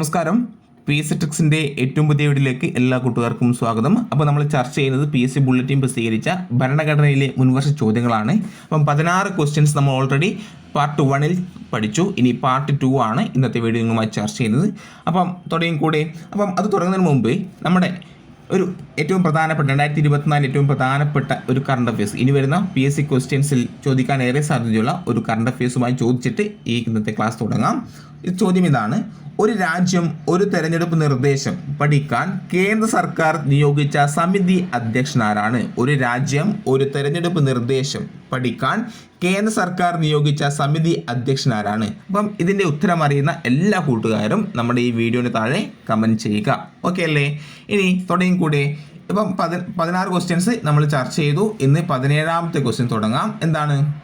നമസ്കാരം. P S ട്രിക്സിന്റെ ഏറ്റവും പുതിയ വീഡിയോയിലേക്ക് എല്ലാ കൂട്ടുകാർക്കും സ്വാഗതം. അപ്പോൾ നമ്മൾ ചർച്ച ചെയ്യുന്നത് പി എസ് സി ബുള്ളറ്റിൻ പ്രസിദ്ധീകരിച്ച ഭരണഘടനയിലെ മുൻവർഷ ചോദ്യങ്ങളാണ്. അപ്പം പതിനാറ് ക്വസ്റ്റ്യൻസ് നമ്മൾ ഓൾറെഡി പാർട്ട് വണ്ണിൽ പഠിച്ചു. ഇനി പാർട്ട് ടു ആണ് ഇന്നത്തെ വീഡിയോ ചർച്ച ചെയ്യുന്നത്. അപ്പം തുടങ്ങി കൂടെ. അപ്പം അത് തുടങ്ങുന്നതിന് മുമ്പ് നമ്മുടെ ഒരു ഏറ്റവും പ്രധാനപ്പെട്ട രണ്ടായിരത്തി ഇരുപത്തിനാല് ഏറ്റവും പ്രധാനപ്പെട്ട ഒരു കറണ്ട് അഫയേഴ്സ് ഇനി വരുന്ന പി എസ് സി ക്വസ്റ്റ്യൻസിൽ ചോദിക്കാൻ ഏറെ സാധ്യതയുള്ള ഒരു കറണ്ട് അഫയേഴ്സുമായി ചോദിച്ചിട്ട് ഈ ഇന്നത്തെ ക്ലാസ് തുടങ്ങാം. ചോദ്യം ഇതാണ് ഒരു രാജ്യം ഒരു തെരഞ്ഞെടുപ്പ് നിർദ്ദേശം പഠിക്കാൻ കേന്ദ്ര സർക്കാർ നിയോഗിച്ച സമിതി അധ്യക്ഷനാരാണ്. ഒരു രാജ്യം ഒരു തെരഞ്ഞെടുപ്പ് നിർദ്ദേശം പഠിക്കാൻ കേന്ദ്ര സർക്കാർ നിയോഗിച്ച സമിതി അധ്യക്ഷനാരാണ്. അപ്പം ഇതിന്റെ ഉത്തരം അറിയുന്ന എല്ലാ കൂട്ടുകാരും നമ്മുടെ ഈ വീഡിയോന് താഴെ കമന്റ് ചെയ്യുക. ഓക്കെ അല്ലേ? ഇനി തുടങ്ങി കൂടെ. ഇപ്പം പതി പതിനാറ് ക്വസ്റ്റ്യൻസ് നമ്മൾ ചർച്ച ചെയ്തു. ഇന്ന് പതിനേഴാമത്തെ ക്വസ്റ്റ്യൻ തുടങ്ങാം. എന്താണ്?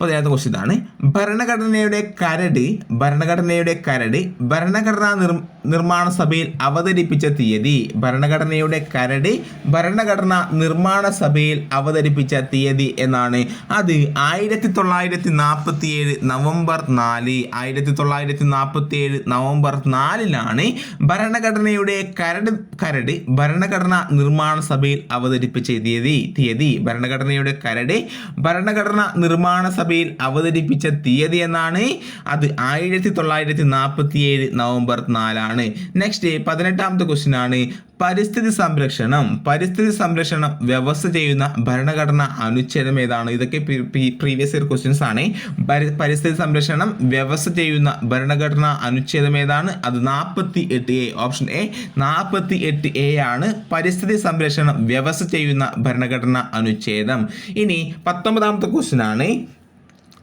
പതിനാറ് ക്വസ്റ്റ്യൻ ഇതാണ് ഭരണഘടനയുടെ കരട് ഭരണഘടനയുടെ കരട് ഭരണഘടനാ നിർ നിർമ്മാണ സഭയിൽ അവതരിപ്പിച്ച തീയതി. ഭരണഘടനയുടെ കരട് ഭരണഘടന നിർമ്മാണ സഭയിൽ അവതരിപ്പിച്ച തീയതി എന്നാണ്. അത് ആയിരത്തി തൊള്ളായിരത്തി നാൽപ്പത്തി ഏഴ് നവംബർ നാല്. ആയിരത്തി തൊള്ളായിരത്തി നാൽപ്പത്തി ഏഴ് നവംബർ നാലിലാണ് ഭരണഘടനയുടെ കരട് കരട് ഭരണഘടന നിർമ്മാണ സഭയിൽ അവതരിപ്പിച്ച തീയതി. തീയതി. ഭരണഘടനയുടെ കരട് ഭരണഘടന നിർമ്മാണ സഭയിൽ അവതരിപ്പിച്ച തീയതി എന്നാണ്. അത് ആയിരത്തി തൊള്ളായിരത്തി നാൽപ്പത്തി ഏഴ് നവംബർ നാലാണ്. നെക്സ്റ്റ് പതിനെട്ടാമത്തെ ക്വസ്റ്റ്യൻ ആണ്. പരിസ്ഥിതി സംരക്ഷണം. പരിസ്ഥിതി സംരക്ഷണം വ്യവസ്ഥ ചെയ്യുന്ന ഭരണഘടന അനുച്ഛേദം ഏതാണ്? ഇതൊക്കെ പ്രീവിയസ് ഇയർ ക്വസ്റ്റ്യൻസ് ആണ്. പരിസ്ഥിതി സംരക്ഷണം വ്യവസ്ഥ ചെയ്യുന്ന ഭരണഘടന അനുച്ഛേദം ഏതാണ്? അത് നാൽപ്പത്തി എട്ട് എ ഓപ്ഷൻ എ നാൽപ്പത്തി എട്ട് എ ആണ് പരിസ്ഥിതി സംരക്ഷണം വ്യവസ്ഥ ചെയ്യുന്ന ഭരണഘടന അനുച്ഛേദം. ഇനി പത്തൊമ്പതാമത്തെ ക്വസ്റ്റ്യൻ ആണ്.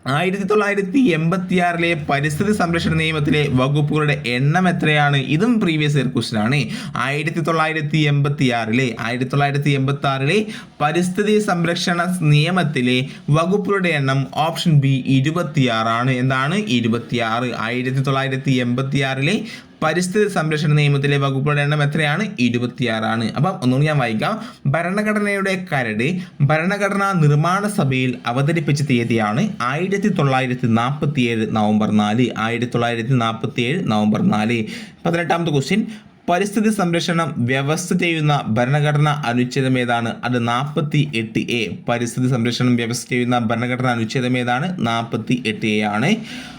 ആയിരത്തി തൊള്ളായിരത്തി എൺപത്തി ആറിലെ പരിസ്ഥിതി സംരക്ഷണ നിയമത്തിലെ വകുപ്പുകളുടെ എണ്ണം എത്രയാണ്? ഇതും പ്രീവിയസ് ഇയർ ക്വസ്റ്റൻ ആണ്. ആയിരത്തി തൊള്ളായിരത്തി എൺപത്തി ആറിലെ ആയിരത്തി തൊള്ളായിരത്തി എൺപത്തി ആറിലെ പരിസ്ഥിതി സംരക്ഷണ നിയമത്തിലെ വകുപ്പുകളുടെ എണ്ണം ഓപ്ഷൻ ബി ഇരുപത്തിയാറാണ്. എന്താണ്? ഇരുപത്തിയാറ്. ആയിരത്തി തൊള്ളായിരത്തി എൺപത്തി ആറിലെ പരിസ്ഥിതി സംരക്ഷണ നിയമത്തിലെ വകുപ്പുകളുടെ എണ്ണം എത്രയാണ്? ഇരുപത്തിയാറാണ്. അപ്പം ഒന്നുകൂടി ഞാൻ വായിക്കാം. ഭരണഘടനയുടെ കരട് ഭരണഘടനാ നിർമ്മാണ സഭയിൽ അവതരിപ്പിച്ച തീയതിയാണ് ആയിരത്തി തൊള്ളായിരത്തി നാൽപ്പത്തി ഏഴ് നവംബർ നാല്. ആയിരത്തി തൊള്ളായിരത്തി നാൽപ്പത്തി ഏഴ് നവംബർ നാല്. പതിനെട്ടാമത്തെ ക്വസ്റ്റ്യൻ പരിസ്ഥിതി സംരക്ഷണം വ്യവസ്ഥ ചെയ്യുന്ന ഭരണഘടനാ അനുച്ഛേദം ഏതാണ്? അത് നാൽപ്പത്തി എട്ട് എ. പരിസ്ഥിതി സംരക്ഷണം വ്യവസ്ഥ ചെയ്യുന്ന ഭരണഘടനാ അനുച്ഛേദം ഏതാണ്? നാൽപ്പത്തി എട്ട് എ ആണ്.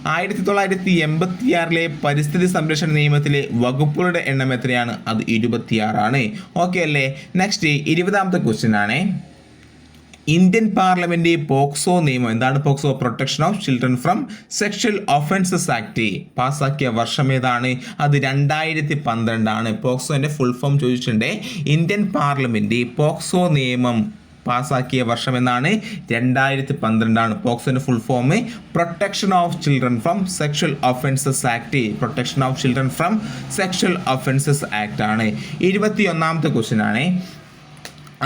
ആയിരത്തി തൊള്ളായിരത്തി എൺപത്തി ആറിലെ പരിസ്ഥിതി സംരക്ഷണ നിയമത്തിലെ വകുപ്പുകളുടെ എണ്ണം എത്രയാണ്? അത് ഇരുപത്തിയാറാണ്. ഓക്കെ അല്ലേ? നെക്സ്റ്റ് ഇരുപതാമത്തെ ക്വസ്റ്റ്യൻ ആണ്. ഇന്ത്യൻ പാർലമെന്റ് പോക്സോ നിയമം. എന്താണ് POCSO? Protection of children from sexual offences act പാസ്സാക്കിയ വർഷം ഏതാണ്? അത് രണ്ടായിരത്തി പന്ത്രണ്ടാണ് പോക്സോന്റെ ഫുൾ ഫോം ചോദിച്ചിട്ടുണ്ട്. ഇന്ത്യൻ പാർലമെന്റ് പോക്സോ നിയമം പാസ്സാക്കിയ വർഷം എന്നാണ്? രണ്ടായിരത്തി പന്ത്രണ്ടാണ് പോക്സോന്റെ full form protection of children from sexual offences act protection of children from sexual offences act ആണ്. ഇരുപത്തി ഒന്നാമത്തെ ക്വസ്റ്റ്യൻ ആണ്.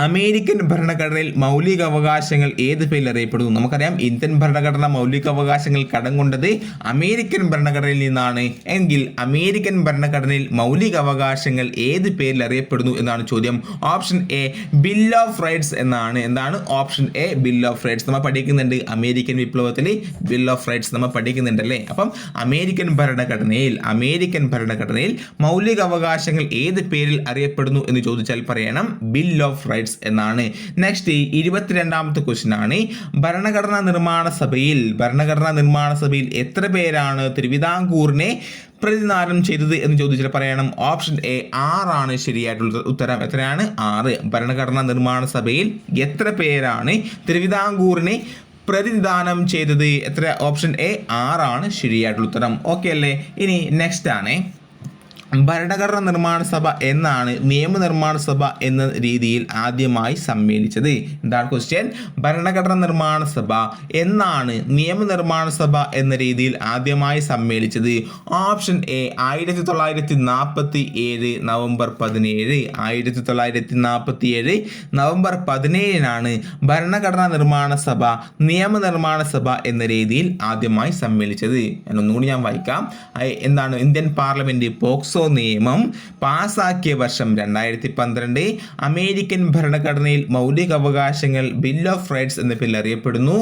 അമേരിക്കൻ ഭരണഘടനയിൽ മൗലിക അവകാശങ്ങൾ ഏത് പേരിൽ അറിയപ്പെടുന്നു? നമുക്കറിയാം ഇന്ത്യൻ ഭരണഘടന മൗലിക അവകാശങ്ങൾ കടം കൊണ്ടത് അമേരിക്കൻ ഭരണഘടനയിൽ നിന്നാണ്. എങ്കിൽ അമേരിക്കൻ ഭരണഘടനയിൽ മൗലിക അവകാശങ്ങൾ ഏത് പേരിൽ അറിയപ്പെടുന്നു എന്നാണ് ചോദ്യം. Option A bill of rights എന്നാണ്. എന്താണ് option A bill of rights നമ്മൾ പഠിക്കുന്നുണ്ട് അമേരിക്കൻ വിപ്ലവത്തിൽ ബിൽ ഓഫ് റൈറ്റ്സ് നമ്മൾ പഠിക്കുന്നുണ്ട് അല്ലേ? അപ്പം അമേരിക്കൻ ഭരണഘടനയിൽ അമേരിക്കൻ ഭരണഘടനയിൽ മൗലിക അവകാശങ്ങൾ ഏത് പേരിൽ അറിയപ്പെടുന്നു എന്ന് ചോദിച്ചാൽ പറയണം ബിൽ ഓഫ് റൈറ്റ്സ് എന്നാണ്. നെക്സ്റ്റ് ഇരുപത്തിരണ്ടാമത്തെ ക്വസ്റ്റ്യൻ ആണ്. ഭരണഘടനാ നിർമ്മാണ സഭയിൽ ഭരണഘടനാ നിർമ്മാണ സഭയിൽ എത്ര പേരാണ് തിരുവിതാംകൂറിനെ പ്രതിനിധാനം ചെയ്തത് എന്ന് ചോദിച്ചാൽ പറയണം. ഓപ്ഷൻ എ ആറാണ് ശരിയായിട്ടുള്ള ഉത്തരം എത്രയാണ്? ആറ്. ഭരണഘടനാ നിർമ്മാണ സഭയിൽ എത്ര പേരാണ് തിരുവിതാംകൂറിനെ പ്രതിനിധാനം ചെയ്തത്? എത്ര? ഓപ്ഷൻ എ ആറാണ് ശരിയായിട്ടുള്ള ഉത്തരം. ഓക്കെ അല്ലേ? ഇനി നെക്സ്റ്റ് ആണ്. ഭരണഘടന നിർമ്മാണ സഭ എന്നാണ് നിയമനിർമ്മാണ സഭ എന്ന രീതിയിൽ ആദ്യമായി സമ്മേളിച്ചത്. എന്താണ് ക്വസ്റ്റ്യൻ ഭരണഘടന നിർമ്മാണ സഭ എന്നാണ് നിയമനിർമ്മാണ സഭ എന്ന രീതിയിൽ ആദ്യമായി സമ്മേളിച്ചത്. ഓപ്ഷൻ എ ആയിരത്തി തൊള്ളായിരത്തി നാൽപ്പത്തി ഏഴ് നവംബർ പതിനേഴ്. ആയിരത്തി തൊള്ളായിരത്തി നാൽപ്പത്തി ഏഴ് നവംബർ പതിനേഴിനാണ് ഭരണഘടനാ നിർമ്മാണ സഭ നിയമനിർമ്മാണ സഭ എന്ന രീതിയിൽ ആദ്യമായി സമ്മേളിച്ചത്. ഒന്നുകൂടി ഞാൻ വായിക്കാം. എന്താണ്? ഇന്ത്യൻ പാർലമെന്റ് പോക്സോ നിയമം പാസാക്കിയ വർഷം രണ്ടായിരത്തി പന്ത്രണ്ട് അമേരിക്കൻ ഭരണഘടനയിൽ മൗലിക അവകാശങ്ങൾ ബിൽ ഓഫ് റൈറ്റ്സ് എന്ന പേരിൽ അറിയപ്പെടുന്നു.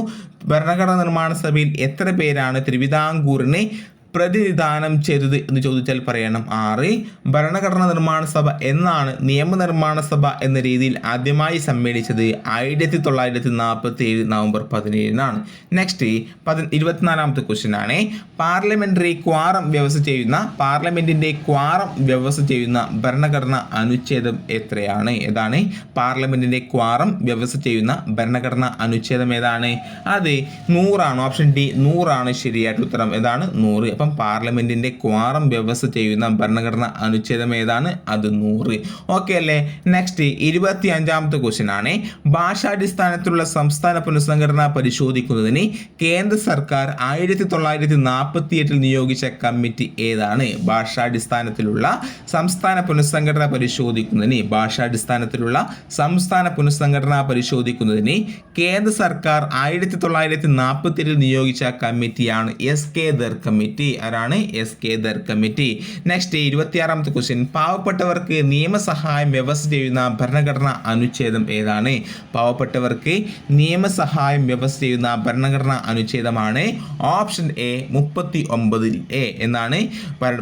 ഭരണഘടനാ നിർമ്മാണ സഭയിൽ എത്ര പേരാണ് തിരുവിതാംകൂറിനെ പ്രതിനിധാനം ചെയ്തത് എന്ന് ചോദിച്ചാൽ പറയണം. ആറ് ഭരണഘടനാ നിർമ്മാണ സഭ എന്നാണ് നിയമനിർമ്മാണ സഭ എന്ന രീതിയിൽ ആദ്യമായി സമ്മേളിച്ചത് ആയിരത്തി തൊള്ളായിരത്തി നാൽപ്പത്തി ഏഴ് നവംബർ പതിനേഴിനാണ്. നെക്സ്റ്റ് പതി ഇരുപത്തിനാലാമത്തെ ക്വസ്റ്റ്യൻ ആണ്. പാർലമെന്ററി ക്വാറം വ്യവസ്ഥ ചെയ്യുന്ന പാർലമെന്റിന്റെ ക്വാറം വ്യവസ്ഥ ചെയ്യുന്ന ഭരണഘടന അനുച്ഛേദം എത്രയാണ്? ഏതാണ്? പാർലമെന്റിന്റെ ക്വാറം വ്യവസ്ഥ ചെയ്യുന്ന ഭരണഘടന അനുച്ഛേദം ഏതാണ്? അത് നൂറാണ്. ഓപ്ഷൻ ഡി നൂറാണ് ശരിയായിട്ട് ഉത്തരം ഏതാണ്? നൂറ്. അപ്പം പാർലമെന്റിന്റെ ക്വാറം വ്യവസ്ഥ ചെയ്യുന്ന ഭരണഘടന അനുച്ഛേദം ഏതാണ്? അത് നൂറ്. ഓക്കെ അല്ലേ? നെക്സ്റ്റ് ഇരുപത്തി അഞ്ചാമത്തെ ക്വസ്റ്റ്യൻ ആണ്. ഭാഷാടിസ്ഥാനത്തിലുള്ള സംസ്ഥാന പുനഃസംഘടന പരിശോധിക്കുന്നതിന് കേന്ദ്ര സർക്കാർ ആയിരത്തി തൊള്ളായിരത്തി നാൽപ്പത്തി എട്ടിൽ നിയോഗിച്ച കമ്മിറ്റി ഏതാണ്? ഭാഷാടിസ്ഥാനത്തിലുള്ള സംസ്ഥാന പുനഃസംഘടന പരിശോധിക്കുന്നതിന് ഭാഷാടിസ്ഥാനത്തിലുള്ള സംസ്ഥാന പുനഃസംഘടന പരിശോധിക്കുന്നതിന് കേന്ദ്ര സർക്കാർ ആയിരത്തി തൊള്ളായിരത്തി നാൽപ്പത്തി എട്ടിൽ നിയോഗിച്ച കമ്മിറ്റിയാണ് എസ് കെ ദർ കമ്മിറ്റി. ആരാണ്? S K Dhar committee next ഇരുപത്തിയാറാമത്തെ ക്വസ്റ്റ്യൻ പാവപ്പെട്ടവർക്ക് നിയമസഹായം വ്യവസ്ഥ ചെയ്യുന്ന ഭരണഘടനാ അനുച്ഛേദം ഏതാണ്? പാവപ്പെട്ടവർക്ക് നിയമസഹായം വ്യവസ്ഥ ചെയ്യുന്ന ഭരണഘടനാ അനുച്ഛേദമാണ് ഓപ്ഷൻ എ മുപ്പത്തി ഒമ്പതിൽ എ എന്നാണ്.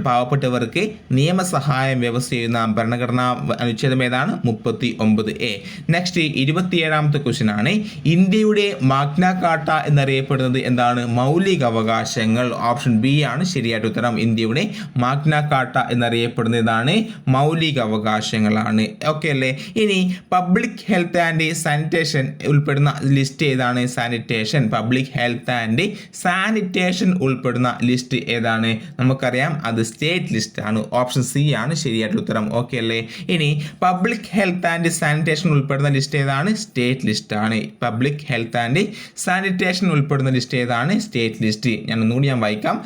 പാവപ്പെട്ടവർക്ക് നിയമസഹായം വ്യവസ്ഥ ചെയ്യുന്ന ഭരണഘടനാ അനുച്ഛേദം ഏതാണ്? മുപ്പത്തി ഒമ്പത് എ. നെക്സ്റ്റ് ഇരുപത്തിയേഴാമത്തെ ക്വസ്റ്റ്യൻ ആണ്. ഇന്ത്യയുടെ മാഗ്ന കാട്ട എന്നറിയപ്പെടുന്നത് എന്താണ്? മൗലിക അവകാശങ്ങൾ ഓപ്ഷൻ ബി ആണ്. ശരിയായിട്ട് ഉത്തരം ഇന്ത്യയുടെ മാഗ്ന കാട്ട എന്നറിയപ്പെടുന്ന ഇതാണ് മൗലിക അവകാശങ്ങളാണ്. ഓക്കെ അല്ലേ? ഇനി പബ്ലിക് ഹെൽത്ത് ആൻഡ് സാനിറ്റേഷൻ ഉൾപ്പെടുന്ന ലിസ്റ്റ് ഏതാണ്? Sanitation public health and sanitation ഉൾപ്പെടുന്ന ലിസ്റ്റ് ഏതാണ്? നമുക്കറിയാം അത് സ്റ്റേറ്റ് ലിസ്റ്റ് ആണ്. ഓപ്ഷൻ സി ആണ് ശരിയായിട്ടുള്ള ഉത്തരം. ഓക്കെ അല്ലേ? ഇനി പബ്ലിക് ഹെൽത്ത് ആൻഡ് സാനിറ്റേഷൻ ഉൾപ്പെടുന്ന ലിസ്റ്റ് ഏതാണ്? സ്റ്റേറ്റ് ലിസ്റ്റ് ആണ്. പബ്ലിക് ഹെൽത്ത് ആൻഡ് സാനിറ്റേഷൻ ഉൾപ്പെടുന്ന ലിസ്റ്റ് ഏതാണ്? സ്റ്റേറ്റ് ലിസ്റ്റ് ഞാൻ ഒന്നുകൂടി ഞാൻ വായിക്കാം.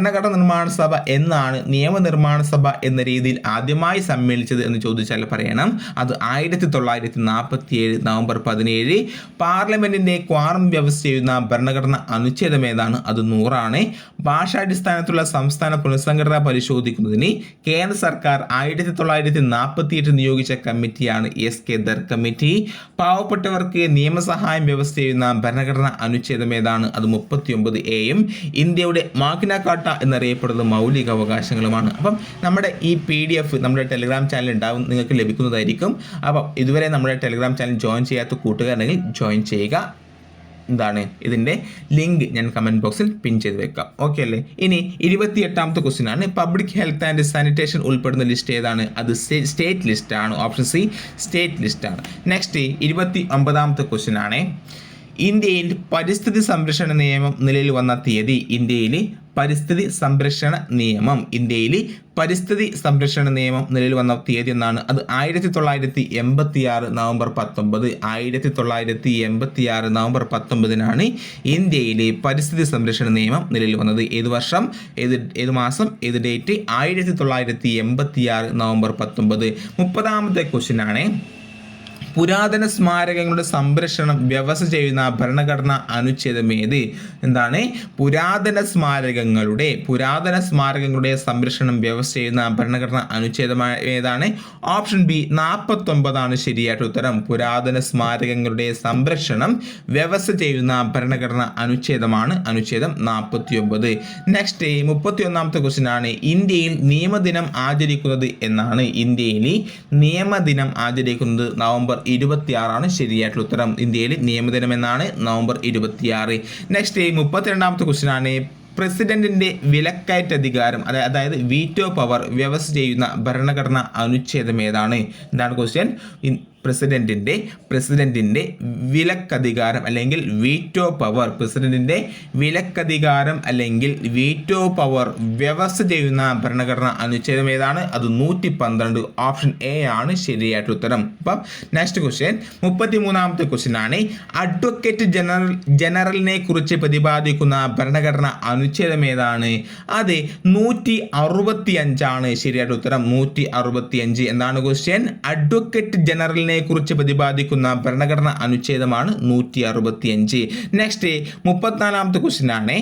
ഭരണഘടന നിർമ്മാണ സഭ എന്നാണ് നിയമനിർമ്മാണ സഭ എന്ന രീതിയിൽ ആദ്യമായി സമ്മേളിച്ചത് എന്ന് ചോദിച്ചാൽ പറയണം. അത് ആയിരത്തി തൊള്ളായിരത്തി നാൽപ്പത്തി ഏഴ് നവംബർ പതിനേഴ്. പാർലമെന്റിന്റെ ക്വാറം വ്യവസ്ഥ ചെയ്യുന്ന ഭരണഘടന അനുച്ഛേദം ഏതാണ്? അത് നൂറാണ്. ഭാഷാടിസ്ഥാനത്തിലുള്ള സംസ്ഥാന പുനഃസംഘടന പരിശോധിക്കുന്നതിന് കേന്ദ്ര സർക്കാർ ആയിരത്തി തൊള്ളായിരത്തി നാൽപ്പത്തി എട്ട് നിയോഗിച്ച കമ്മിറ്റിയാണ് എസ് കെ ദർ കമ്മിറ്റി. പാവപ്പെട്ടവർക്ക് നിയമസഹായം വ്യവസ്ഥ ചെയ്യുന്ന ഭരണഘടന അനുച്ഛേദം ഏതാണ്? അത് മുപ്പത്തി ഒമ്പത് എയും ഇന്ത്യയുടെ മാഗ്ന കാട്ട എന്നറിയപ്പെടുന്നത് മൗലിക അവകാശങ്ങളുമാണ് അപ്പം നമ്മുടെ ഈ പി ഡി എഫ് നമ്മുടെ ടെലിഗ്രാം ചാനൽ ഉണ്ടാവും നിങ്ങൾക്ക് ലഭിക്കുന്നതായിരിക്കും. അപ്പം ഇതുവരെ നമ്മുടെ ടെലിഗ്രാം ചാനൽ ജോയിൻ ചെയ്യാത്ത കൂട്ടുകാരുണ്ടെങ്കിൽ ജോയിൻ ചെയ്യുക. എന്താണ് ഇതിന്റെ ലിങ്ക് ഞാൻ കമന്റ് ബോക്സിൽ പിൻ ചെയ്ത് വെക്കാം. ഓക്കെ അല്ലേ? ഇനി ഇരുപത്തി എട്ടാമത്തെ ക്വസ്റ്റ്യൻ ആണ്. പബ്ലിക് ഹെൽത്ത് ആൻഡ് സാനിറ്റേഷൻ ഉൾപ്പെടുന്ന ലിസ്റ്റ് ഏതാണ്? അത് സ്റ്റേറ്റ് ലിസ്റ്റ് ആണ്. ഓപ്ഷൻ സി സ്റ്റേറ്റ് ലിസ്റ്റ് ആണ്. നെക്സ്റ്റ് ഇരുപത്തി ഒമ്പതാമത്തെ ക്വസ്റ്റ്യൻ ആണ്. ഇന്ത്യയിൽ പരിസ്ഥിതി സംരക്ഷണ നിയമം നിലയിൽ വന്ന തീയതി ഇന്ത്യയിൽ പരിസ്ഥിതി സംരക്ഷണ നിയമം. ഇന്ത്യയിൽ പരിസ്ഥിതി സംരക്ഷണ നിയമം നിലവിൽ വന്ന തീയതി എന്നാണ്. അത് ആയിരത്തി തൊള്ളായിരത്തി എൺപത്തി ആറ് നവംബർ പത്തൊമ്പത്. ആയിരത്തി തൊള്ളായിരത്തി എൺപത്തി ആറ് നവംബർ പത്തൊമ്പതിനാണ് ഇന്ത്യയിലെ പരിസ്ഥിതി സംരക്ഷണ നിയമം നിലവിൽ വന്നത്. ഏത് വർഷം? ഏത് ഏത് മാസം? ഏത് ഡേറ്റ്? ആയിരത്തി തൊള്ളായിരത്തി എൺപത്തി ആറ് നവംബർ പത്തൊമ്പത്. മുപ്പതാമത്തെ ക്വസ്റ്റ്യൻ പുരാതന സ്മാരകങ്ങളുടെ സംരക്ഷണം വ്യവസ്ഥ ചെയ്യുന്ന ഭരണഘടന അനുച്ഛേദം ഏത്? എന്താണ്? പുരാതന സ്മാരകങ്ങളുടെ പുരാതന സ്മാരകങ്ങളുടെ സംരക്ഷണം വ്യവസ്ഥ ചെയ്യുന്ന ഭരണഘടന അനുച്ഛേദം ഏതാണ്? ഓപ്ഷൻ ബി നാൽപ്പത്തൊമ്പതാണ് ശരിയായിട്ട് ഉത്തരം. പുരാതന സ്മാരകങ്ങളുടെ സംരക്ഷണം വ്യവസ്ഥ ചെയ്യുന്ന ഭരണഘടന അനുച്ഛേദമാണ് അനുച്ഛേദം നാൽപ്പത്തി ഒമ്പത് നെക്സ്റ്റ് മുപ്പത്തി ഒന്നാമത്തെ ക്വസ്റ്റ്യൻ ആണ്. ഇന്ത്യയിൽ നിയമദിനം ആചരിക്കുന്നത് എന്നാണ്. ഇന്ത്യയിൽ നിയമദിനം ആചരിക്കുന്നത് നവംബർ ഇരുപത്തിയാറാണ് ശരിയായിട്ടുള്ള ഉത്തരം. ഇന്ത്യയിൽ നിയമദിനം എന്നാണ് നവംബർ ഇരുപത്തിയാറ്. നെക്സ്റ്റ് മുപ്പത്തി രണ്ടാമത്തെ ക്വസ്റ്റ്യൻ ആണ്. പ്രസിഡന്റിന്റെ വിലക്കയറ്റ അധികാരം അതാ- അതായത് വീറ്റോ പവർ വ്യവസ്ഥ ചെയ്യുന്ന ഭരണഘടന അനുച്ഛേദം ഏതാണ്? എന്താണ് ക്വസ്റ്റ്യൻ പ്രസിഡന്റിന്റെ പ്രസിഡന്റിന്റെ വിലക്കധികാരം അല്ലെങ്കിൽ വീറ്റോ പവർ പ്രസിഡന്റിന്റെ വിലക്കധികാരം അല്ലെങ്കിൽ വീറ്റോ പവർ വ്യവസ്ഥ ചെയ്യുന്ന ഭരണഘടന അനുച്ഛേദം ഏതാണ്? അത് നൂറ്റി പന്ത്രണ്ട് ഓപ്ഷൻ എ ആണ് ശരിയായിട്ട് ഉത്തരം. അപ്പം നെക്സ്റ്റ് ക്വസ്റ്റ്യൻ മുപ്പത്തി മൂന്നാമത്തെ ക്വസ്റ്റ്യൻ ആണ്. അഡ്വക്കേറ്റ് ജനറൽ ജനറലിനെ കുറിച്ച് പ്രതിപാദിക്കുന്ന ഭരണഘടന അനുച്ഛേദം ഏതാണ്? അത് നൂറ്റി അറുപത്തി അഞ്ചാണ് ശരിയായിട്ട് ഉത്തരം. നൂറ്റി അറുപത്തി അഞ്ച് എന്താണ് ക്വസ്റ്റ്യൻ അഡ്വക്കേറ്റ് ജനറലിനെ ജനറലിനെ കുറിച്ച് പ്രതിപാദിക്കുന്ന ഭരണഘടന അനുച്ഛേദമാണ് നൂറ്റി അറുപത്തി അഞ്ച് നെക്സ്റ്റ് മുപ്പത്തിനാലാമത്തെ ക്വസ്റ്റ്യൻ ആണ്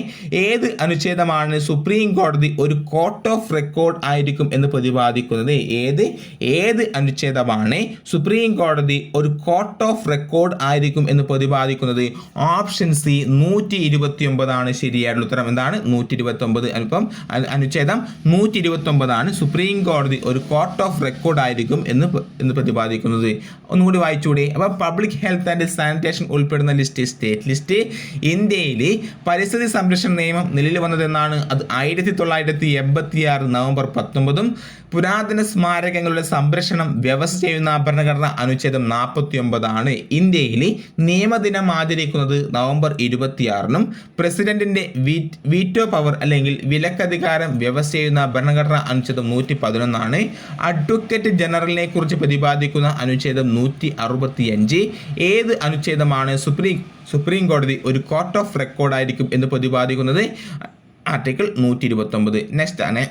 ഏത് അനുച്ഛേദമാണ് സുപ്രീം കോടതി ഒരു കോർട്ട് ഓഫ് റെക്കോർഡ് ആയിരിക്കും എന്ന് പ്രതിപാദിക്കുന്നത്? ഏത്? ഏത് അനുച്ഛേദമാണ് സുപ്രീം കോടതി ഒരു കോർട്ട് ഓഫ് റെക്കോർഡ് ആയിരിക്കും എന്ന് പ്രതിപാദിക്കുന്നത്? ഓപ്ഷൻ സി നൂറ്റി ഇരുപത്തി ഒമ്പതാണ് ശരിയായിട്ടുള്ള ഉത്തരം. എന്താണ്? നൂറ്റി ഇരുപത്തി ഒമ്പത് അനുപം അനുച്ഛേദം നൂറ്റി ഇരുപത്തി ഒമ്പതാണ് സുപ്രീം കോടതി ഒരു കോർട്ട് ഓഫ് റെക്കോർഡ് ആയിരിക്കും എന്ന് എന്ന് പ്രതിപാദിക്കുന്നത്. ഒന്നുകൂടി വായിച്ചുകൂടി. അപ്പോൾ പബ്ലിക് ഹെൽത്ത് ആൻഡ് സാനിറ്റേഷൻ ഉൾപ്പെടുന്ന ലിസ്റ്റ് സ്റ്റേറ്റ് ലിസ്റ്റ് ഇന്ത്യയിൽ പരിസ്ഥിതി സംരക്ഷണ നിയമം നിലവിൽ വന്നതെന്നാണ് അത് ആയിരത്തി തൊള്ളായിരത്തി എൺപത്തി ആറ് നവംബർ പത്തൊമ്പതും പുരാതന സ്മാരകങ്ങളുടെ സംരക്ഷണം വ്യവസ്ഥ ചെയ്യുന്ന ഭരണഘടന അനുച്ഛേദം നാൽപ്പത്തി ഒമ്പതാണ് ഇന്ത്യയിൽ നിയമദിനം ആചരിക്കുന്നത് നവംബർ ഇരുപത്തിയാറിനും പ്രസിഡന്റിന്റെ വീറ്റോ പവർ അല്ലെങ്കിൽ വിലക്കധികാരം വ്യവസ്ഥ ചെയ്യുന്ന ഭരണഘടന അനുച്ഛേദം നൂറ്റി പതിനൊന്നാണ് അഡ്വക്കേറ്റ് ജനറലിനെ കുറിച്ച് പ്രതിപാദിക്കുന്ന അനുച്ഛേദം നൂറ്റി അറുപത്തി അഞ്ച് ഏത് അനുച്ഛേദമാണ് സുപ്രീം സുപ്രീം കോടതി ഒരു കോർട്ട് ഓഫ് റെക്കോർഡായിരിക്കും എന്ന് പ്രതിപാദിക്കുന്നത്? ആർട്ടിക്കിൾ നൂറ്റി ഇരുപത്തി ഒമ്പത് നെക്സ്റ്റ് ആണ്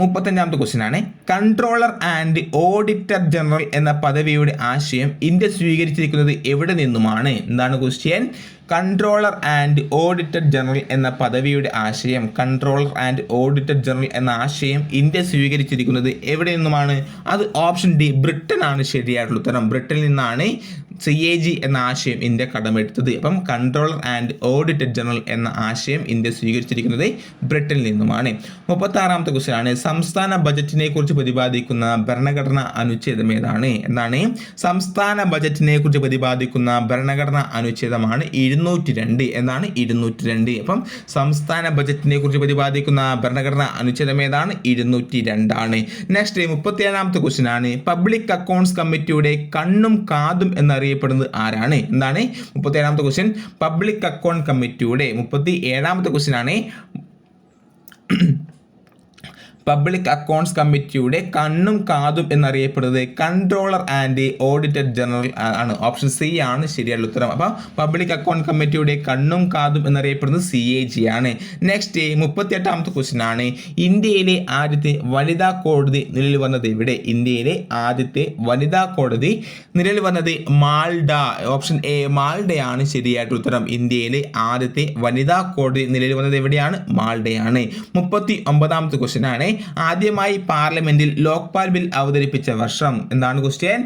മുപ്പത്തഞ്ചാമത്തെ ക്വസ്റ്റ്യൻ ആണ്. കൺട്രോളർ ആൻഡ് ഓഡിറ്റർ ജനറൽ എന്ന പദവിയുടെ ആശയം ഇന്ത്യ സ്വീകരിച്ചിരിക്കുന്നത് എവിടെ നിന്നുമാണ്? എന്താണ് question controller and auditor general എന്ന പദവിയുടെ ആശയം കൺട്രോളർ ആൻഡ് ഓഡിറ്റർ ജനറൽ എന്ന ആശയം ഇന്ത്യ സ്വീകരിച്ചിരിക്കുന്നത് എവിടെ നിന്നുമാണ്? അത് ഓപ്ഷൻ ഡി ബ്രിട്ടൻ ആണ് ശരിയായിട്ടുള്ള ഉത്തരം. ബ്രിട്ടനിൽ നിന്നാണ് സി എ ജി എന്ന ആശയം ഇന്ത്യ കടമെടുത്തത്. അപ്പം കൺട്രോളർ ആൻഡ് ഓഡിറ്റർ ജനറൽ എന്ന ആശയം ഇന്ത്യ സ്വീകരിച്ചിരിക്കുന്നത് ബ്രിട്ടനിൽ നിന്നുമാണ്. മുപ്പത്തി ആറാമത്തെ ക്വസ്റ്റ്യൻ ആണ്. സംസ്ഥാന ബജറ്റിനെ കുറിച്ച് പ്രതിപാദിക്കുന്ന ഭരണഘടനാ അനുച്ഛേദം ഏതാണ്? എന്താണ്? സംസ്ഥാന ബജറ്റിനെ കുറിച്ച് പ്രതിപാദിക്കുന്ന ഭരണഘടനാ അനുച്ഛേദമാണ് ഇരുന്നൂറ്റി രണ്ട് എന്നാണ് ഇരുന്നൂറ്റി രണ്ട് അപ്പം സംസ്ഥാന ബജറ്റിനെ കുറിച്ച് പ്രതിപാദിക്കുന്ന ഭരണഘടന അനുച്ഛേദം ഏതാണ്? ഇരുന്നൂറ്റി രണ്ടാണ് നെക്സ്റ്റ് മുപ്പത്തി ഏഴാമത്തെ ക്വസ്റ്റ്യൻ ആണ്. പബ്ലിക് അക്കൗണ്ട്സ് കമ്മിറ്റിയുടെ കണ്ണും കാതും എന്നറിയപ്പെടുന്നത് ആരാണ്? എന്താണ്? മുപ്പത്തി ഏഴാമത്തെ ക്വസ്റ്റ്യൻ പബ്ലിക് അക്കൗണ്ട് കമ്മിറ്റിയുടെ മുപ്പത്തി ഏഴാമത്തെ ക്വസ്റ്റ്യൻ ആണ്. പബ്ലിക് അക്കൗണ്ട്സ് കമ്മിറ്റിയുടെ കണ്ണും കാതും എന്നറിയപ്പെടുന്നത് കൺട്രോളർ ആൻഡ് ഓഡിറ്റർ ജനറൽ ആണ്. ഓപ്ഷൻ സി ആണ് ശരിയായ ഉത്തരം. അപ്പോൾ പബ്ലിക് അക്കൗണ്ട് കമ്മിറ്റിയുടെ കണ്ണും കാതും എന്നറിയപ്പെടുന്നത് സി എ ജി ആണ്. നെക്സ്റ്റ് മുപ്പത്തി എട്ടാമത്തെ ക്വസ്റ്റ്യൻ ആണ്. ഇന്ത്യയിലെ ആദ്യത്തെ വനിതാ കോടതി നിലവിൽ വന്നത് എവിടെ? ഇന്ത്യയിലെ ആദ്യത്തെ വനിതാ കോടതി നിലവിൽ വന്നത് മാൾഡ ഓപ്ഷൻ എ മാൾഡയാണ് ശരിയായിട്ട് ഉത്തരം. ഇന്ത്യയിലെ ആദ്യത്തെ വനിതാ കോടതി നിലവിൽ വന്നത് എവിടെയാണ്? മാൾഡയാണ് മുപ്പത്തി ഒമ്പതാമത്തെ ക്വസ്റ്റ്യൻ ആണ്. ആദ്യമായി പാർലമെന്റിൽ ലോക്പാൽ ബിൽ അവതരിപ്പിച്ച വർഷം. എന്താണ് ക്വസ്റ്റ്യൻ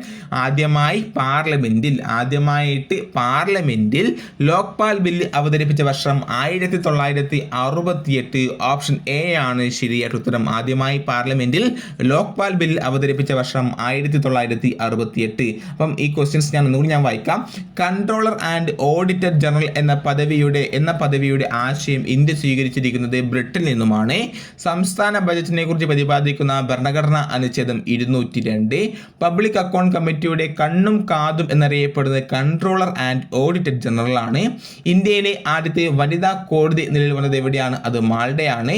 ആദ്യമായി പാർലമെന്റിൽ ആദ്യമായിട്ട് പാർലമെന്റിൽ ലോക്പാൽ ബിൽ അവതരിപ്പിച്ച വർഷം ആയിരത്തി തൊള്ളായിരത്തി അറുപത്തിയെട്ട് ഓപ്ഷൻ എ ആണ് ശരിയായിട്ട് ഉത്തരം. ആദ്യമായി പാർലമെന്റിൽ ലോക്പാൽ ബിൽ അവതരിപ്പിച്ച വർഷം ആയിരത്തി തൊള്ളായിരത്തി അറുപത്തിയെട്ട് അപ്പം ഈ ക്വസ്റ്റ്യൻസ് ഞാൻ ഒന്നുകൂടി ഞാൻ വായിക്കാം. കൺട്രോളർ ആൻഡ് ഓഡിറ്റർ ജനറൽ എന്ന പദവിയുടെ എന്ന പദവിയുടെ ആശയം ഇന്ത്യ സ്വീകരിച്ചിരിക്കുന്നത് ബ്രിട്ടനിൽ നിന്നുമാണ്. സംസ്ഥാന ബജറ്റിനെ കുറിച്ച് പ്രതിപാദിക്കുന്ന ഭരണഘടനാ അനുച്ഛേദം ഇരുന്നൂറ്റി രണ്ട് പബ്ലിക് അക്കൗണ്ട് കമ്മിറ്റിയുടെ കണ്ണും കാതും എന്നറിയപ്പെടുന്നത് കൺട്രോളർ ആൻഡ് ഓഡിറ്റർ ജനറൽ ആണ് ഇന്ത്യയിലെ ആദ്യത്തെ വനിതാ കോടതി നിലവിൽ വന്നത് എവിടെയാണ്? അത് മാൾഡയാണ്.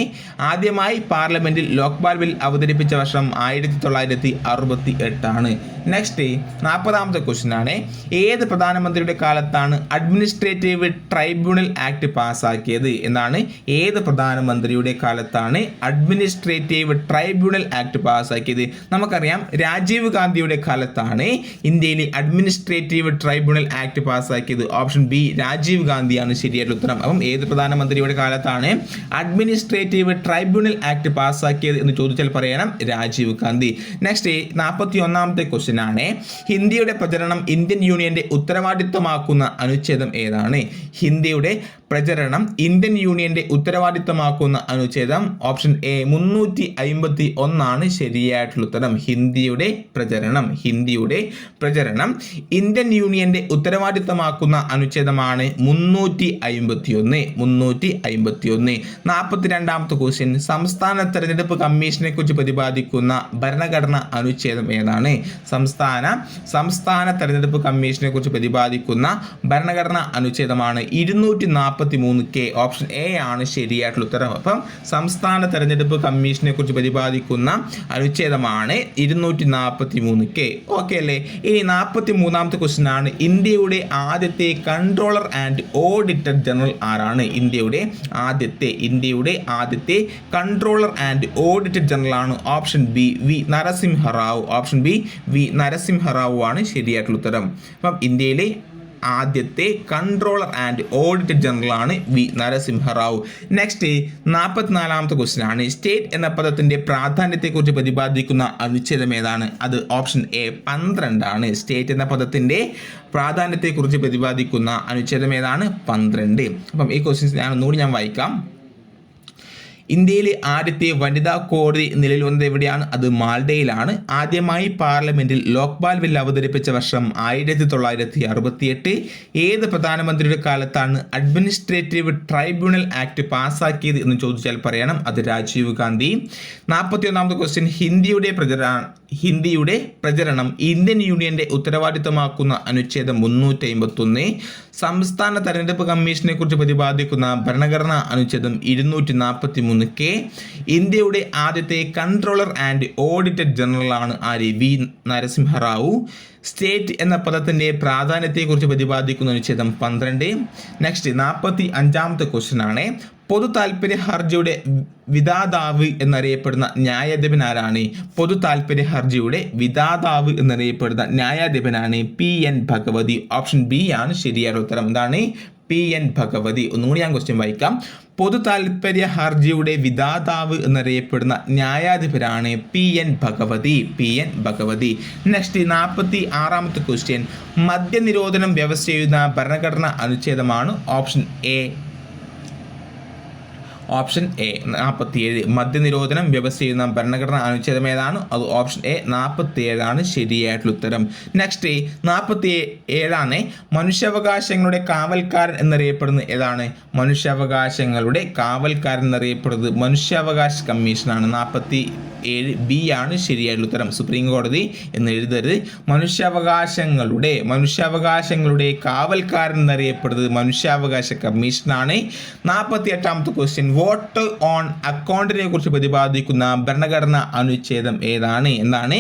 ആദ്യമായി പാർലമെന്റിൽ ലോക്പാൽ ബിൽ അവതരിപ്പിച്ച വർഷം ആയിരത്തി തൊള്ളായിരത്തി അറുപത്തി എട്ടാണ് നെക്സ്റ്റ് നാൽപ്പതാമത്തെ ക്വസ്റ്റ്യൻ ആണ് ഏത് പ്രധാനമന്ത്രിയുടെ കാലത്താണ് അഡ്മിനിസ്ട്രേറ്റീവ് ട്രൈബ്യൂണൽ ആക്ട് പാസ്സാക്കിയത്? എന്നാണ്. ഏത് പ്രധാനമന്ത്രിയുടെ കാലത്താണ് അഡ്മിനിസ്ട്രേറ്റീവ് ട്രൈബ്യൂണൽ ആക്ട് പാസ്സാക്കിയത് നമുക്കറിയാം രാജീവ് ഗാന്ധിയുടെ കാലത്താണ് ഇന്ത്യയിലെ അഡ്മിനിസ്ട്രേറ്റീവ് ട്രൈബ്യൂണൽ ആക്ട് പാസ്സാക്കിയത് ഓപ്ഷൻ ബി രാജീവ് ഗാന്ധിയാണ് ശരിയായിട്ടുള്ള ഉത്തരം. അപ്പം ഏത് പ്രധാനമന്ത്രിയുടെ കാലത്താണ് അഡ്മിനിസ്ട്രേറ്റീവ് ട്രൈബ്യൂണൽ ആക്ട് പാസ്സാക്കിയത് എന്ന് ചോദിച്ചാൽ പറയണം രാജീവ് ഗാന്ധി. നെക്സ്റ്റ് നാൽപ്പത്തി ഒന്നാമത്തെ ക്വസ്റ്റ്യൻ ആണ്. ഹിന്ദിയുടെ പ്രചരണം ഇന്ത്യൻ യൂണിയന്റെ ഉത്തരവാദിത്തമാക്കുന്ന അനുച്ഛേദം ഏതാണ്? ഹിന്ദിയുടെ പ്രചരണം ഇന്ത്യൻ യൂണിയന്റെ ഉത്തരവാദിത്തമാക്കുന്ന അനുച്ഛേദം. ഓപ്ഷൻ എ മുന്നൂറ്റി അയിമ്പത്തി ഒന്നാണ് ശരിയായിട്ടുള്ള ഉത്തരം. ഹിന്ദിയുടെ പ്രചരണം ഹിന്ദിയുടെ പ്രചരണം. ഇന്ത്യൻ യൂണിയന്റെ ഉത്തരവാദിത്തമാക്കുന്ന അനുച്ഛേദമാണ് മുന്നൂറ്റി അയിമ്പത്തി ഒന്ന് മുന്നൂറ്റി അയിമ്പത്തി ഒന്ന് നാൽപ്പത്തി രണ്ടാമത്തെ ക്വസ്റ്റ്യൻ സംസ്ഥാന തെരഞ്ഞെടുപ്പ് കമ്മീഷനെ കുറിച്ച് പ്രതിപാദിക്കുന്ന ഭരണഘടന അനുച്ഛേദം ഏതാണ്? സംസ്ഥാന സംസ്ഥാന തെരഞ്ഞെടുപ്പ് കമ്മീഷനെ കുറിച്ച് പ്രതിപാദിക്കുന്ന ഭരണഘടന അനുച്ഛേദമാണ് ഇരുന്നൂറ്റി നാൽപ്പത്തി മൂന്ന് കെ. ഓപ്ഷൻ എ ആണ് ശരിയായിട്ടുള്ള ഉത്തരം. അപ്പം സംസ്ഥാന തെരഞ്ഞെടുപ്പ് കമ്മീഷനെ കുറിച്ച് പ്രതിപാദിക്കുന്ന അനുച്ഛേദമാണ് ഇരുന്നൂറ്റി നാൽപ്പത്തി മൂന്ന് കെ. ഓക്കെ അല്ലേ? ഇനി നാൽപ്പത്തി മൂന്നാമത്തെ ക്വസ്റ്റ്യൻ ആണ് ഇന്ത്യയുടെ ആദ്യത്തെ കൺട്രോളർ ആൻഡ് ഓഡിറ്റർ ജനറൽ ആരാണ്? ഇന്ത്യയുടെ ആദ്യത്തെ ഇന്ത്യയുടെ ആദ്യത്തെ കൺട്രോളർ ആൻഡ് ഓഡിറ്റർ ജനറൽ ആണ് option B V Narasimharao option B V Narasimharao ആണ് ശരിയായിട്ടുള്ള ഉത്തരം. അപ്പം ഇന്ത്യയിലെ ആദ്യത്തെ കൺട്രോളർ ആൻഡ് ഓഡിറ്റർ ജനറൽ ആണ് വി നരസിംഹറാവു. നെക്സ്റ്റ് നാൽപ്പത്തിനാലാമത്തെ ക്വസ്റ്റ്യൻ ആണ്. സ്റ്റേറ്റ് എന്ന പദത്തിന്റെ പ്രാധാന്യത്തെക്കുറിച്ച് പ്രതിപാദിക്കുന്ന അനുച്ഛേദം ഏതാണ്? അത് ഓപ്ഷൻ എ പന്ത്രണ്ടാണ്. സ്റ്റേറ്റ് എന്ന പദത്തിന്റെ പ്രാധാന്യത്തെക്കുറിച്ച് പ്രതിപാദിക്കുന്ന അനുച്ഛേദം ഏതാണ്? പന്ത്രണ്ട്. അപ്പം ഈ ക്വസ്റ്റ്യൻസ് ഞാൻ ഒന്നുകൂടി ഞാൻ വായിക്കാം. ഇന്ത്യയിലെ ആദ്യത്തെ വനിതാ കോടതി നിലവിൽ വന്നത് എവിടെയാണ്? അത് മാൾഡയിലാണ് ആദ്യമായി പാർലമെന്റിൽ ലോക്പാൽ ബിൽ അവതരിപ്പിച്ച വർഷം ആയിരത്തി തൊള്ളായിരത്തി അറുപത്തിയെട്ട് ഏത് പ്രധാനമന്ത്രിയുടെ കാലത്താണ് അഡ്മിനിസ്ട്രേറ്റീവ് ട്രൈബ്യൂണൽ ആക്ട് പാസ്സാക്കിയത് എന്ന് ചോദിച്ചാൽ പറയണം അത് രാജീവ് ഗാന്ധി. നാൽപ്പത്തി ഒന്നാമത്തെ ക്വസ്റ്റ്യൻ ഹിന്ദിയുടെ പ്രചരണ ഹിന്ദിയുടെ പ്രചരണം ഇന്ത്യൻ യൂണിയന്റെ ഉത്തരവാദിത്തമാക്കുന്ന അനുച്ഛേദം മുന്നൂറ്റി അമ്പത്തൊന്ന് സംസ്ഥാന തെരഞ്ഞെടുപ്പ് കമ്മീഷനെ കുറിച്ച് പ്രതിപാദിക്കുന്ന ഭരണഘടനാ അനുച്ഛേദം ഇരുന്നൂറ്റി നാൽപ്പത്തി മൂന്ന് കെ ഇന്ത്യയുടെ ആദ്യത്തെ കൺട്രോളർ ആൻഡ് ഓഡിറ്റർ ജനറലാണ് ആര് വി നരസിംഹറാവു സ്റ്റേറ്റ് എന്ന പദത്തിന്റെ പ്രാധാന്യത്തെക്കുറിച്ച് പ്രതിപാദിക്കുന്ന അനുച്ഛേദം പന്ത്രണ്ട്. നെക്സ്റ്റ് നാൽപ്പത്തി അഞ്ചാമത്തെ ക്വസ്റ്റ്യൻ ആണ്. പൊതു താല്പര്യ ഹർജിയുടെ വിധാതാവ് എന്നറിയപ്പെടുന്ന ന്യായാധിപൻ ആരാണ്? പൊതു താല്പര്യ ഹർജിയുടെ വിധാതാവ് എന്നറിയപ്പെടുന്ന ന്യായാധിപനാണ് P N Bhagavati. Option B ആണ് ശരിയായ ഉത്തരം. എന്താണ് പി എൻ ഭഗവതി. ഒന്നുകൂടി ഞാൻ ക്വസ്റ്റ്യൻ വായിക്കാം. പൊതു താല്പര്യ ഹർജിയുടെ വിധാതാവ് എന്നറിയപ്പെടുന്ന ന്യായാധിപരാണ് P N Bhagavati P N Bhagavati. Next നാൽപ്പത്തി ആറാമത്തെ ക്വസ്റ്റ്യൻ മദ്യനിരോധനം വ്യവസ്ഥ ചെയ്യുന്ന ഭരണഘടനാ അനുച്ഛേദമാണ് ഓപ്ഷൻ എ. ഓപ്ഷൻ എ നാൽപ്പത്തിയേഴ് മദ്യനിരോധനം വ്യവസ്ഥ ചെയ്യുന്ന ഭരണഘടനാ അനുച്ഛേദം ഏതാണ് അത് ഓപ്ഷൻ എ നാൽപ്പത്തി ഏഴാണ് ശരിയായിട്ടുള്ള ഉത്തരം. നെക്സ്റ്റ് നാൽപ്പത്തി ഏഴാണ് മനുഷ്യാവകാശങ്ങളുടെ കാവൽക്കാരൻ എന്നറിയപ്പെടുന്നത് ഏതാണ്? മനുഷ്യാവകാശങ്ങളുടെ കാവൽക്കാരൻ എന്നറിയപ്പെടുന്നത് മനുഷ്യാവകാശ കമ്മീഷനാണ്. നാൽപ്പത്തി ഏഴ് ബി ആണ് ശരിയായിട്ടുള്ള ഉത്തരം. സുപ്രീം കോടതി എന്ന് എഴുതരുത്. മനുഷ്യാവകാശങ്ങളുടെ മനുഷ്യാവകാശങ്ങളുടെ കാവൽക്കാരൻ എന്നറിയപ്പെടുന്നത് മനുഷ്യാവകാശ കമ്മീഷനാണ്. നാൽപ്പത്തി എട്ടാമത്തെ ക്വസ്റ്റ്യൻ വോട്ട് ഓൺ അക്കൗണ്ടിനെ കുറിച്ച് പ്രതിപാദിക്കുന്ന ഭരണഘടന അനുച്ഛേദം ഏതാണ്? എന്നാണ്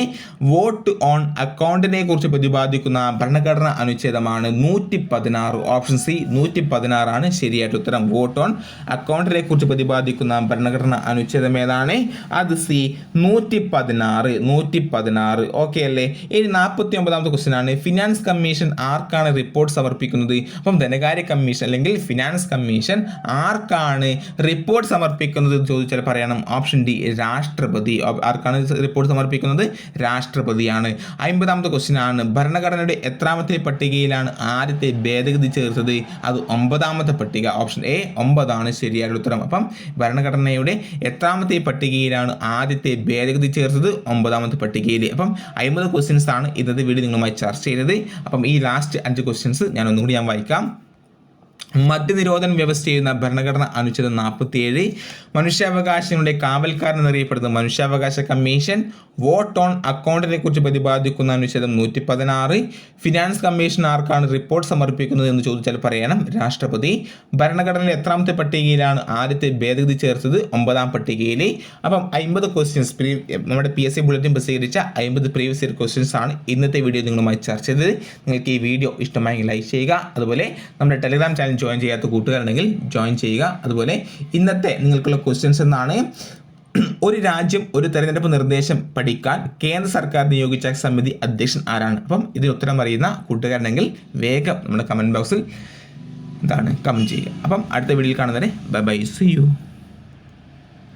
വോട്ട് ഓൺ അക്കൗണ്ടിനെ കുറിച്ച് പ്രതിപാദിക്കുന്ന ഭരണഘടന അനുച്ഛേദമാണ് നൂറ്റി പതിനാറ് ഓപ്ഷൻ സി നൂറ്റി പതിനാറാണ് ശരിയായിട്ട് ഉത്തരം. വോട്ട് ഓൺ അക്കൗണ്ടിനെ കുറിച്ച് പ്രതിപാദിക്കുന്ന ഭരണഘടന അനുച്ഛേദം ഏതാണ്? അത് സി നൂറ്റി പതിനാറ് നൂറ്റി പതിനാറ് ഓക്കെ അല്ലേ? ഇനി നാൽപ്പത്തി ഒമ്പതാമത്തെ ക്വസ്റ്റ്യൻ ആണ് ഫിനാൻസ് കമ്മീഷൻ ആർക്കാണ് റിപ്പോർട്ട് സമർപ്പിക്കുന്നത്? അപ്പം ധനകാര്യ കമ്മീഷൻ അല്ലെങ്കിൽ ഫിനാൻസ് കമ്മീഷൻ ആർക്കാണ് റിപ്പോർട്ട് സമർപ്പിക്കുന്നത് ചോദിച്ചാൽ പറയണം. ഓപ്ഷൻ ഡി രാഷ്ട്രപതി. ആർക്കാണ് റിപ്പോർട്ട് സമർപ്പിക്കുന്നത്? രാഷ്ട്രപതിയാണ്. അമ്പതാമത്തെ ക്വസ്റ്റ്യൻ ആണ്. ഭരണഘടനയുടെ എത്രാമത്തെ പട്ടികയിലാണ് ആദ്യത്തെ ഭേദഗതി ചേർത്തത്? അത് ഒമ്പതാമത്തെ പട്ടിക. ഓപ്ഷൻ എ ഒമ്പതാണ്. ശരിയായ ഉത്തരം. അപ്പം ഭരണഘടനയുടെ എത്രാമത്തെ പട്ടികയിലാണ് ആദ്യത്തെ ഭേദഗതി ചേർത്തത്? ഒമ്പതാമത്തെ പട്ടികയിൽ അപ്പം അമ്പത് ക്വസ്റ്റ്യൻസ് ആണ് ഇന്നത്തെ വീഡിയോ നിങ്ങളുമായി ചർച്ച ചെയ്തത്. അപ്പം ഈ ലാസ്റ്റ് അഞ്ച് ക്വസ്റ്റ്യൻസ് ഞാൻ ഒന്നുകൂടി ഞാൻ വായിക്കാം. മദ്യനിരോധനം വ്യവസ്ഥ ചെയ്യുന്ന ഭരണഘടന അനുച്ഛേദം നാൽപ്പത്തിയേഴ് മനുഷ്യാവകാശങ്ങളുടെ കാവൽക്കാരൻ എന്നറിയപ്പെടുന്ന മനുഷ്യാവകാശ കമ്മീഷൻ വോട്ട് ഓൺ അക്കൗണ്ടിനെ കുറിച്ച് പ്രതിപാദിക്കുന്ന അനുച്ഛേദം നൂറ്റി പതിനാറ് ഫിനാൻസ് കമ്മീഷൻ ആർക്കാണ് റിപ്പോർട്ട് സമർപ്പിക്കുന്നത് എന്ന് ചോദിച്ചാൽ പറയണം. രാഷ്ട്രപതി ഭരണഘടനയിലെ എത്രാമത്തെ പട്ടികയിലാണ് ആദ്യത്തെ ഭേദഗതി ചേർത്തത്? ഒമ്പതാം പട്ടികയിൽ അപ്പം അമ്പത് ക്വസ്റ്റ്യൻസ് പ്രീ നമ്മുടെ പി എസ് സി ബുള്ളറ്റിൻ പ്രസിദ്ധീകരിച്ച അമ്പത് പ്രീവിയസ് ഇയർ ക്വസ്റ്റ്യൻസ് ആണ് ഇന്നത്തെ വീഡിയോ നിങ്ങളുമായി ചർച്ച ചെയ്തത്. നിങ്ങൾക്ക് ഈ വീഡിയോ ഇഷ്ടമായെങ്കിൽ ലൈക്ക് ചെയ്യുക. അതുപോലെ നമ്മുടെ ടെലിഗ്രാം ചാനൽ ജോയിൻ ചെയ്യാത്ത കൂട്ടുകാരുണ്ടെങ്കിൽ ജോയിൻ ചെയ്യുക. അതുപോലെ ഇന്നത്തെ നിങ്ങൾക്കുള്ള ക്വസ്റ്റ്യൻസ് എന്നാണ്. ഒരു രാജ്യം ഒരു തെരഞ്ഞെടുപ്പ് നിർദ്ദേശം പഠിക്കാൻ കേന്ദ്ര സർക്കാർ നിയോഗിച്ച സമിതി അധ്യക്ഷൻ ആരാണ്? അപ്പം ഇതിന് ഉത്തരം അറിയുന്ന കൂട്ടുകാരുണ്ടെങ്കിൽ വേഗം നമ്മുടെ കമന്റ് ബോക്സിൽ എന്താണ്? കമന്റ് ചെയ്യുക. അപ്പം അടുത്ത വീഡിയോയിൽ കാണുന്നവരെ ബൈ ബൈ സി യു